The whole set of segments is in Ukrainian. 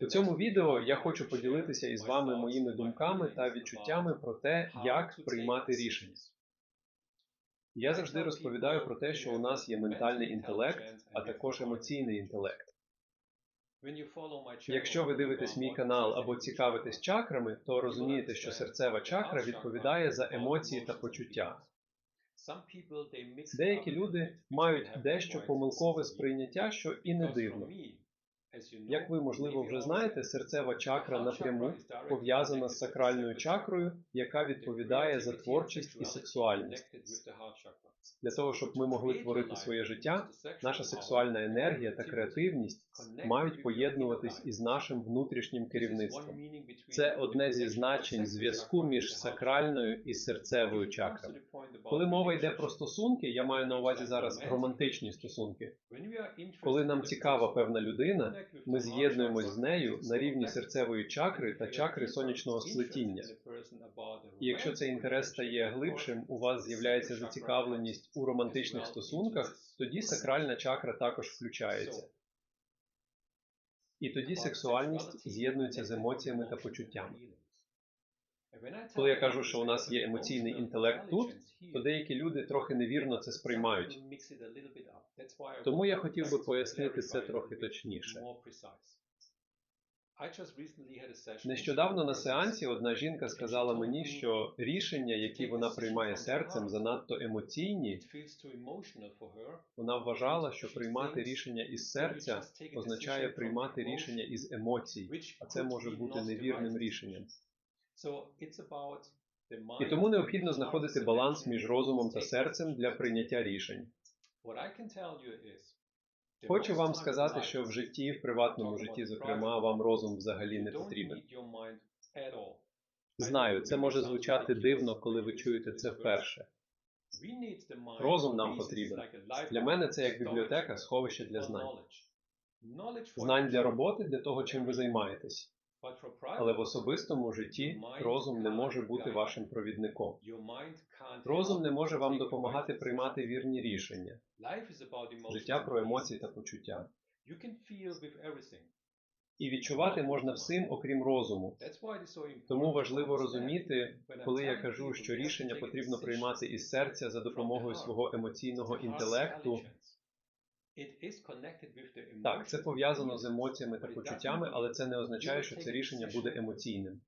У цьому відео я хочу поділитися із вами моїми думками та відчуттями про те, як приймати рішення. Я завжди розповідаю про те, що у нас є ментальний інтелект, а також емоційний інтелект. Якщо ви дивитесь мій канал або цікавитесь чакрами, то розумієте, що серцева чакра відповідає за емоції та почуття. Деякі люди мають дещо помилкове сприйняття, що і не дивно. Як ви, можливо, вже знаєте, серцева чакра напряму пов'язана з сакральною чакрою, яка відповідає за творчість і сексуальність. Для того, щоб ми могли творити своє життя, наша сексуальна енергія та креативність мають поєднуватись із нашим внутрішнім керівництвом. Це одне зі значень зв'язку між сакральною і серцевою чакрами. Коли мова йде про стосунки, я маю на увазі зараз романтичні стосунки. Коли нам цікава певна людина, ми з'єднуємось з нею на рівні серцевої чакри та чакри сонячного сплетіння. І якщо цей інтерес стає глибшим, у вас з'являється зацікавленість у романтичних стосунках, тоді сакральна чакра також включається. І тоді сексуальність з'єднується з емоціями та почуттями. Коли я кажу, що у нас є емоційний інтелект тут, то деякі люди трохи невірно це сприймають. Тому я хотів би пояснити це трохи точніше. Нещодавно на сеансі одна жінка сказала мені, що рішення, які вона приймає серцем, занадто емоційні. Вона вважала, що приймати рішення із серця означає приймати рішення із емоцій, а це може бути невірним рішенням. І тому необхідно знаходити баланс між розумом та серцем для прийняття рішень. Хочу вам сказати, що в житті, в приватному житті, зокрема, вам розум взагалі не потрібен. Знаю, це може звучати дивно, коли ви чуєте це вперше. Розум нам потрібен. Для мене це як бібліотека, сховище для знань. Знань для роботи, для того, чим ви займаєтесь. Але в особистому житті розум не може бути вашим провідником. Розум не може вам допомагати приймати вірні рішення. Життя про емоції та почуття. І відчувати можна всім, окрім розуму. Тому важливо розуміти, коли я кажу, що рішення потрібно приймати із серця за допомогою свого емоційного інтелекту. Так, це пов'язано з емоціями та почуттями, але це не означає, що це рішення буде емоційним.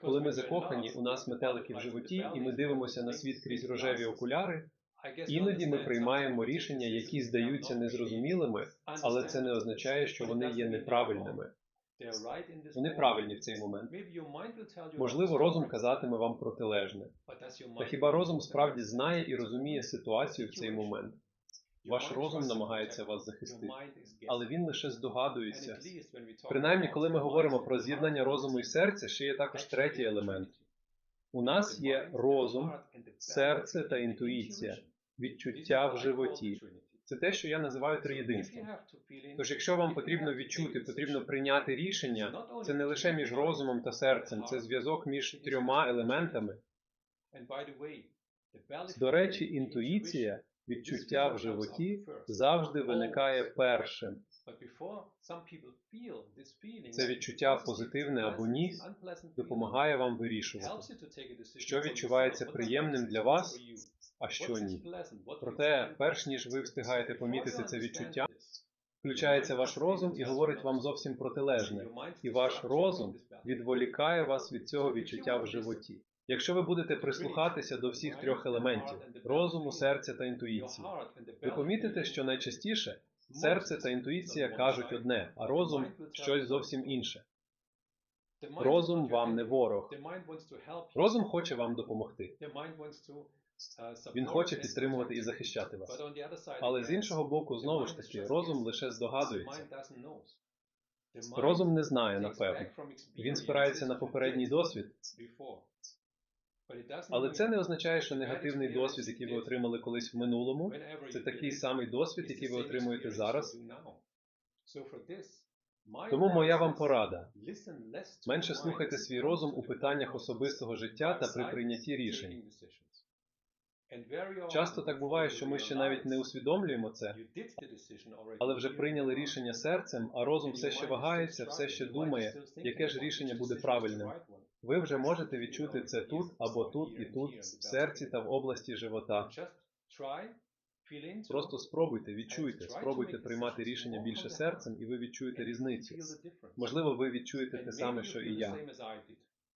Коли ми закохані, у нас метелики в животі, і ми дивимося на світ крізь рожеві окуляри. Іноді ми приймаємо рішення, які здаються незрозумілими, але це не означає, що вони є неправильними. Вони правильні в цей момент. Можливо, розум казатиме вам протилежне. Та хіба розум справді знає і розуміє ситуацію в цей момент? Ваш розум намагається вас захистити, але він лише здогадується. Принаймні, коли ми говоримо про з'єднання розуму і серця, ще є також третій елемент. У нас є розум, серце та інтуїція, відчуття в животі. Це те, що я називаю триєдинством. Тож, якщо вам потрібно відчути, потрібно прийняти рішення, це не лише між розумом та серцем, це зв'язок між трьома елементами. До речі, інтуїція, відчуття в животі завжди виникає першим. Це відчуття позитивне або ні, допомагає вам вирішувати, що відчувається приємним для вас, а що ні. Проте, перш ніж ви встигаєте помітити це відчуття, включається ваш розум і говорить вам зовсім протилежне, і ваш розум відволікає вас від цього відчуття в животі. Якщо ви будете прислухатися до всіх трьох елементів розуму, серця та інтуїції, ви помітите, що найчастіше серце та інтуїція кажуть одне, а розум щось зовсім інше. Розум вам не ворог. Розум хоче вам допомогти. Він хоче підтримувати і захищати вас. Але з іншого боку, знову ж таки, розум лише здогадується. Розум не знає, напевно. Він спирається на попередній досвід. Але це не означає, що негативний досвід, який ви отримали колись в минулому, це такий самий досвід, який ви отримуєте зараз. Тому моя вам порада. Менше слухайте свій розум у питаннях особистого життя та при прийнятті рішень. Часто так буває, що ми ще навіть не усвідомлюємо це, але вже прийняли рішення серцем, а розум все ще вагається, все ще думає, яке ж рішення буде правильним. Ви вже можете відчути це тут або тут і тут, в серці та в області живота. Просто спробуйте, відчуйте, спробуйте приймати рішення більше серцем, і ви відчуєте різницю. Можливо, ви відчуєте те саме, що і я.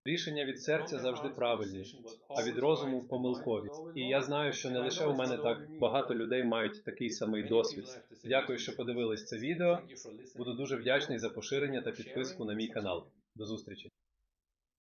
Рішення від серця завжди правильні, а від розуму помилкові. І я знаю, що не лише у мене так багато людей мають такий самий досвід. Дякую, що подивились це відео. Буду дуже вдячний за поширення та підписку на мій канал. До зустрічі.